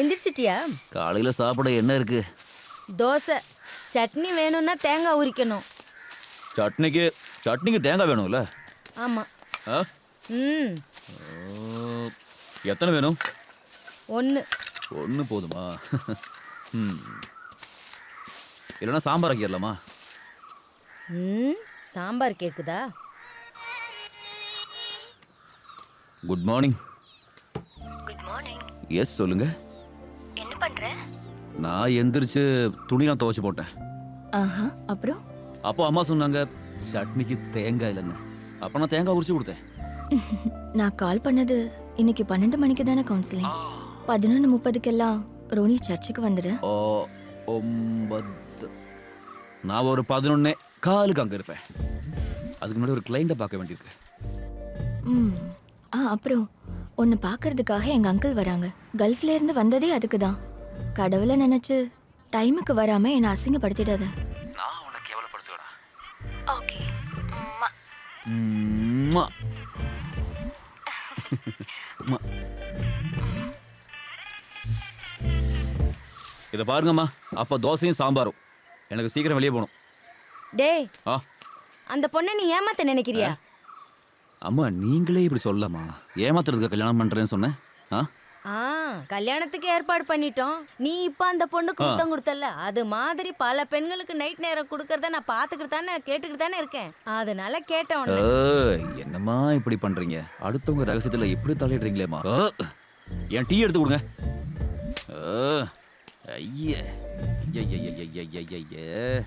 எந்திரிச்சிட்டியா? காலையில் சாப்பிட என்ன இருக்கு? தோசை. சட்னி வேணும்னா தேங்காய் உரிக்கணும். சட்னிக்கு சட்னிக்கு தேங்காய் வேணும்ல? ஆமாம் ஆ? ம். ஓ, எத்தனை வேணும்? ஒன்று ஒன்று போதுமா? ம். இல்லைன்னா சாம்பார் ஆக்கிடலாமா ம் சாம்பார் கேக்குதா? Good morning good morning yes சொல்லுங்க. என்ன பண்ற நான் எந்திரிச்சு துணிலாம் துவைச்சு போட்டேன். ஆஹா அப்புறம்? அப்போ அம்மா சொன்னாங்க சட்னிக்கு தேங்காய் இல்லைன்னு. அப்போ நான் தேங்காய் உரிச்சு கொடுத்தேன். நான் கால் பண்ணது இன்னைக்கு பன்னெண்டு மணிக்கு தானே கவுன்சிலிங் பதினொன்று முப்பதுக்கெல்லாம் ரோனி சர்ச்சுக்கு வந்துடு. ஓ ஒன்பது நான் ஒரு பதினொன்னே காலுக்கு அங்கே இருப்பேன். அதுக்கு முன்னாடி ஒரு கிளைண்ட்டை பார்க்க வேண்டியிருக்கு. ம். ஆ அப்புறம் உன்னை பார்க்கறதுக்காக எங்கள் அங்கிள் வராங்க. கல்ஃப்ல இருந்து வந்ததே அதுக்கு தான். கடவுளை நினச்சி டைமுக்கு வராமல் என்னை அசிங்கப்படுத்திடாத. நான் உன்னை கேவலப்படுத்துவேடா ஓகே. ம்மா. ம்மா. இதை பாருங்கம்மா. அப்போ தோசையும் சாம்பாரும். எனக்கு சீக்கிரம் வெளியே போகணும். டேய். ஆ. அந்த பொண்ணை நீ ஏமாத்த நினைக்கிறியா? அம்மா நீங்களே இப்படி சொல்லலாமா ஏமாத்துறதுக்கு கல்யாணம் பண்ணுறேன்னு சொன்னேன். ஆ? கல்யாணத்துக்கு ஏற்பாடு பண்ணிட்டோம். நீ இப்ப அந்த பொண்ணுக்கு முத்தம் கொடுத்தல அது மாதிரி பல பெண்களுக்கு நைட் நேரம் கொடுக்கறத நான் பாத்துக்கிட்டு தானே கேட்டுக்கிட்டு தானே இருக்கேன். அதனால கேட்டேன் என்னம்மா இப்படி பண்றீங்க? அடுத்தவங்க ரகசியத்துல இப்படி தலையிடுறீங்களேம்மா. ஆ, என் டீ எடுத்து கொடுங்க. ஐயே, ஐயே, ஐயே, ஐயே, ஐயே.